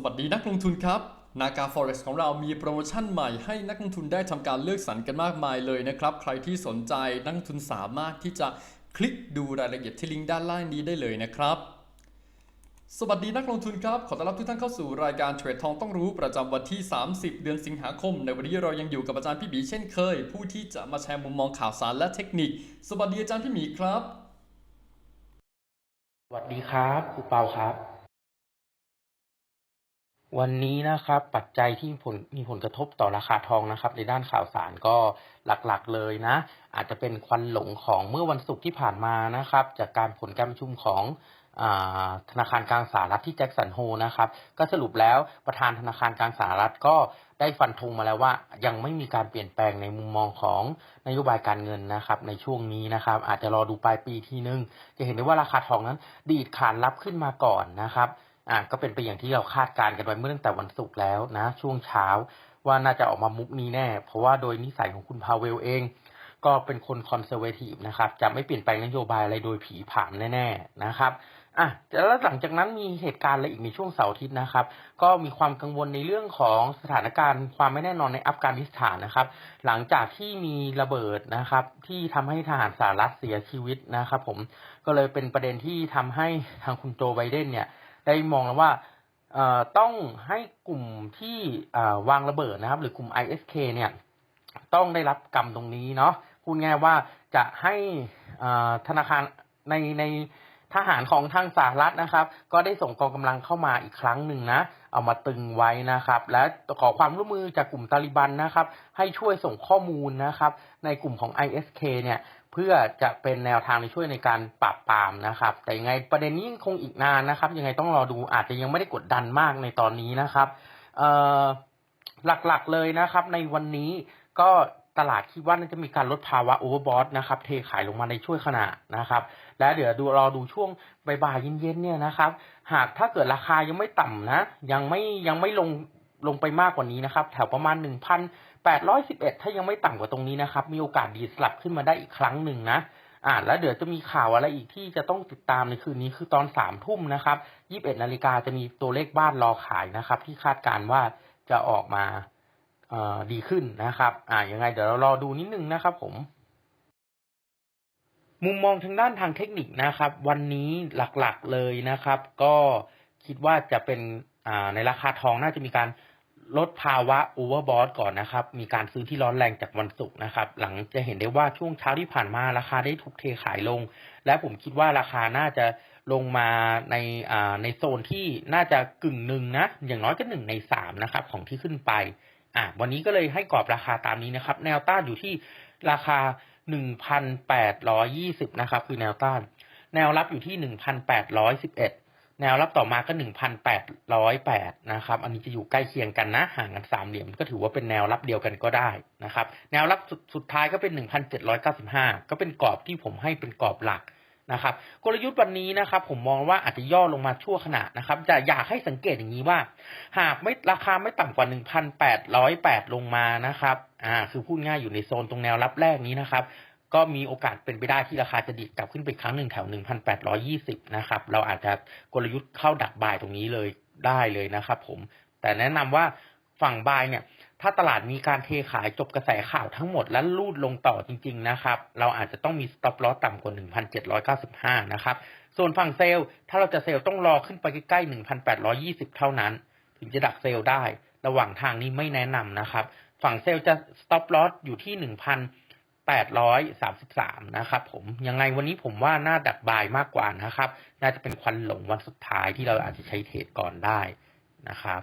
สวัสดีนักลงทุนครับนากา Forex ของเรามีโปรโมชั่นใหม่ให้นักลงทุนได้ทำการเลือกสรรกันมากมายเลยนะครับ ใครที่สนใจนักลงทุนสามารถที่จะคลิกดูรายละเอียดที่ลิงก์ด้านล่างนี้ได้เลยนะครับ สวัสดีนักลงทุนครับ ขอต้อนรับทุกท่านเข้าสู่รายการเทรดทองต้องรู้ประจำวันที่ 30 เดือนสิงหาคม ในวันนี้เรายังอยู่กับอาจารย์พี่บีเช่นเคย ผู้ที่จะมาแชร์มุมมองข่าวสารและเทคนิค สวัสดีอาจารย์พี่หมีครับ สวัสดีครับครูเปาครับ วันนี้นะครับปัจจัยที่ผลมีผลกระทบต่อราคาทองนะครับ ในด้านข่าวสารก็หลักๆเลยนะ อาจจะเป็นควันหลงของเมื่อวันศุกร์ที่ผ่านมานะครับ จากการผลการประชุมของอธนาคารกลางสหรัฐที่แจ็คสันโฮนะครับ ก็สรุปแล้วประธานธนาคารกลางสหรัฐก็ได้ฟันธงมาแล้วว่ายังไม่มีการเปลี่ยนแปลงในมุมมองของนโยบายการเงินนะครับในช่วงนี้นะครับ อาจจะรอดูปลายปีทีนึง จะเห็นได้ว่าราคาทองนั้นดีดขานรับขึ้นมาก่อนนะครับ อ่าก็เป็นไปอย่างที่เราคาดการณ์กันไว้เมื่อตั้งแต่วันศุกร์แล้วนะ ช่วงเช้าว่าน่าจะออกมามุกนี้แน่ เพราะว่าโดยนิสัยของคุณพาเวลเอง ก็เป็นคนคอนเซอร์เวทีฟนะครับ จะไม่เปลี่ยนแปลงนโยบายอะไรโดยผีผามแน่ ๆนะครับอะแล้วหลังจากนั้นมีเหตุการณ์อะไรอีกในช่วงเสาร์อาทิตย์นะครับ ก็มีความกังวลในเรื่องของสถานการณ์ความไม่แน่นอนในอัฟกานิสถานนะครับ หลังจากที่มีระเบิดนะครับ ที่ทำให้ทหารสหรัฐเสียชีวิตนะครับ ผมก็เลยเป็นประเด็นที่ทำให้ทางคุณโจไบเดนเนี่ย ได้มองแล้วว่าต้องให้กลุ่มที่วางระเบิดนะครับ หรือกลุ่ม ISK เนี่ยต้องได้รับกรรมตรงนี้เนาะพูดง่ายว่าจะให้ธนาคารในในทหารของทางสหรัฐนะครับ ก็ได้ส่งกองกำลังเข้ามาอีกครั้งหนึ่งนะ เอามาตึงไว้นะครับ และขอความร่วมมือจากกลุ่มตาลิบันนะครับ ให้ช่วยส่งข้อมูลนะครับ ในกลุ่มของ ISK เนี่ย เพื่อจะเป็นแนวทางในช่วยในการปราบปรามนะครับ แต่ยังไงประเด็นนี้ยังคงอีกนานนะครับ ยังไงต้องรอดูอาจจะยังไม่ได้กดดันมากในตอนนี้นะครับหลักๆเลยนะครับ ในวันนี้ก็ตลาดคิดว่าน่าจะมีการลดภาวะโอเวอร์บอทนะครับเทขายลงมาในช่วงขณะนะครับ และเดี๋ยวดูรอดูช่วงบ่ายเย็นๆเนี่ยนะครับ หากถ้าเกิดราคายังไม่ต่ำนะ ยังไม่ยังไม่ลงลงไปมากกว่านี้นะครับ แถวประมาณหนึ่งพัน 811 ถ้ายังไม่ต่ำกว่าตรงนี้นะครับ มีโอกาสดีสลับขึ้นมาได้อีกครั้งหนึ่งนะอ่าแล้วเดี๋ยวจะมีข่าวอะไรอีกที่จะต้องติดตามในคืนนี้คือตอนสามทุ่มนะครับยี่บเอ็ดนาฬิกาจะมีตัวเลขบ้านรอขายนะครับ ที่คาดการว่าจะออกมาเอ่อดีขึ้นนะครับ อ่ายังไงเดี๋ยวเรารอดูนิดนึงนะครับ ผม มุมมองทางด้านทางเทคนิคนะครับ วันนี้หลักๆเลยนะครับ ก็คิดว่าจะเป็นอ่าในราคาทองน่าจะมีการ ลดภาวะโอเวอร์บอทก่อนนะครับ มีการซื้อที่ร้อนแรงจากวันศุกร์นะครับ หลังจะเห็นได้ว่าช่วงเช้าที่ผ่านมาราคาได้ถูกเทขายลง และผมคิดว่าราคาน่าจะลงมาในอ่าในโซนที่น่าจะกึ่งหนึ่งนะ อย่างน้อยก็หนึ่งในสามนะครับ ของที่ขึ้นไป อะวันนี้ก็เลยให้กรอบราคาตามนี้นะครับ แนวต้านอยู่ที่ราคา1,820นะครับ คือแนวต้าน แนวรับอยู่ที่1,811แปดร้อยสิบเอ็ด แนวรับต่อมาก็ 1,808 นะครับ อันนี้จะอยู่ใกล้เคียงกันนะ ห่างกันสามเหลี่ยม ก็ถือว่าเป็นแนวรับเดียวกันก็ได้นะครับ แนวรับสุดสุดท้ายก็เป็น 1,795 ก็เป็นกรอบที่ผมให้เป็นกรอบหลักนะครับ กลยุทธ์วันนี้นะครับ ผมมองว่าอาจจะย่อลงมาชั่วขณะนะครับ จะอยากให้สังเกตอย่างนี้ว่า หากไม่ราคาไม่ต่ำกว่า 1,808 ลงมานะครับ อ่า คือพูดง่ายอยู่ในโซนตรงแนวรับแรกนี้นะครับ ก็มีโอกาสเป็นไปได้ที่ราคาจะดีดกลับขึ้นไปครั้งหนึ่งแถว 1,820 นะครับ เราอาจจะกลยุทธ์เข้าดักบายตรงนี้เลยได้เลยนะครับผม แต่แนะนำว่าฝั่งบายเนี่ย ถ้าตลาดมีการเทขายจบกระแสข่าวทั้งหมดและลูดลงต่อจริง ๆ นะครับ เราอาจจะต้องมี stop loss ต่ำกว่า 1,795 นะครับ ส่วนฝั่งเซลล์ถ้าเราจะเซลล์ต้องรอขึ้นไปใกล้ๆ 1,820 เท่านั้น ถึงจะดักเซลล์ได้ ระหว่างทางนี้ไม่แนะนำนะครับ ฝั่งเซลล์จะ stop loss อยู่ที่1,000 1,833 นะครับผมยังไงวันนี้ผมว่าน่าดักบายมากกว่านะครับ น่าจะเป็นควันหลงวันสุดท้ายที่เราอาจจะใช้เทรดก่อนได้นะครับ